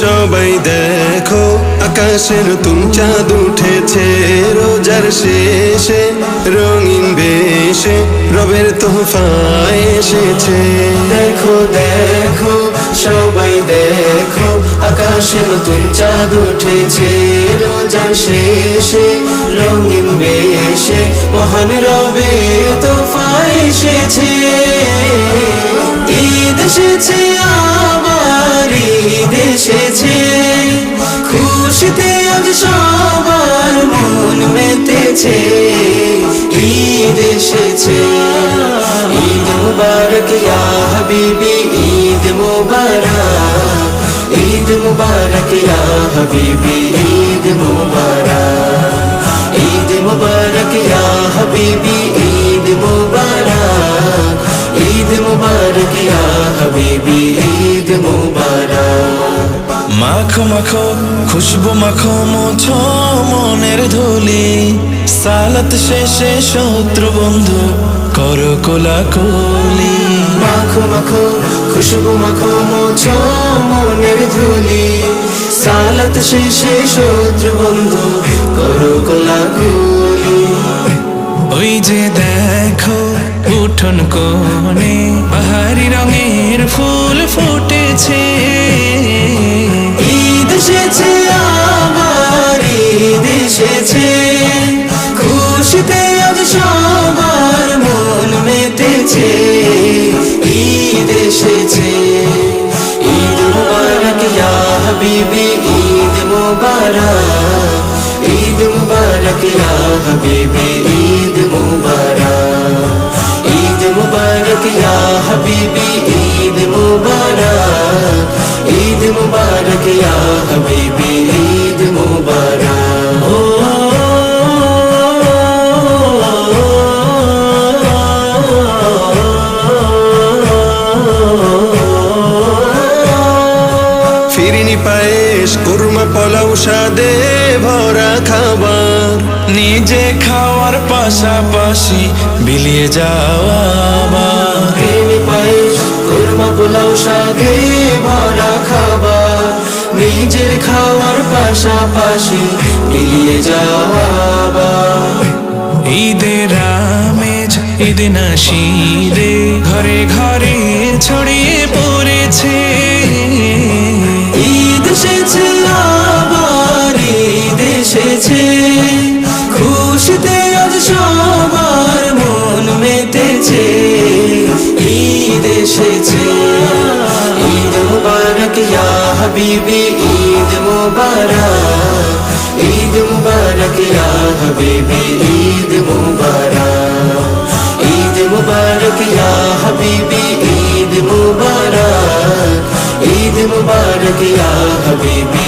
সবাই দেখো, আকাশের তুম চাঁদ উঠেছে, রোজার শেষে রঙিন বেশে, রবের তোহফায় এসেছে। দেখো দেখো, সবাই দেখো আকাশে নতুন চাঁদ উঠেছে, রোজার শেষে রঙিন বেশে, মহান রবে তো এসেছে। ঈদ এসেছে মুবারক ইয়া হাবিবি ঈদ মুবারক ঈদ মুবারক ইয়া হাবিবি ঈদ মুবারক ঈদ মুবারক ইয়া হাবিবি ঈদ মুবারক ঈদ মুবারক ইয়া হাবিবি ঈদ মাখো মাখো খুশবু মাখো মোছো মনের ধুলি। সালাত শেষে শত্রু বন্ধু করো কোলা কোলি মাখো মাখো, খুশবু মাখো, মোছো মনের ধুলি সালাত শেষে শত্রু বন্ধু, করো কোলাকুলি। ওই যে দেখো উঠোন কোণে বাহারি রঙের ফুল ফুটেছে। মুবারক ঈদ মুবারক ইয়া হাবিবি ঈদ মুবারক ঈদ মুবারক ইয়া হাবিবি ফিরিনি পায়েস কুরমা পোলাও সাদে ভরা খাবার নিজে খাওয়ার পাশাপাশি বিলিয়ে যাওয়া। প্রেমী পায়েস কুরমা পোলাও সাথে ভরা খাবার নিজের খাওয়ার পাশাপাশি মিলিয়ে যাওয়া। ঈদের আমেজ ঈদ নাশিদে ঘরে ঘরে ছড়িয়ে পড়েছে এসেছে খুশিতে আজ সবার মন মেতেছে ঈদ এসেছে। ঈদ মুবারক, ইয়া হাবিবি, ঈদ মুবারক। ঈদ মুবারক, ইয়া হাবিবি, ঈদ মুবারক। ঈদ মুবারক, ইয়া হাবিবি, ঈদ মুবারক। ঈদ মুবারক, ইয়া হাবিবি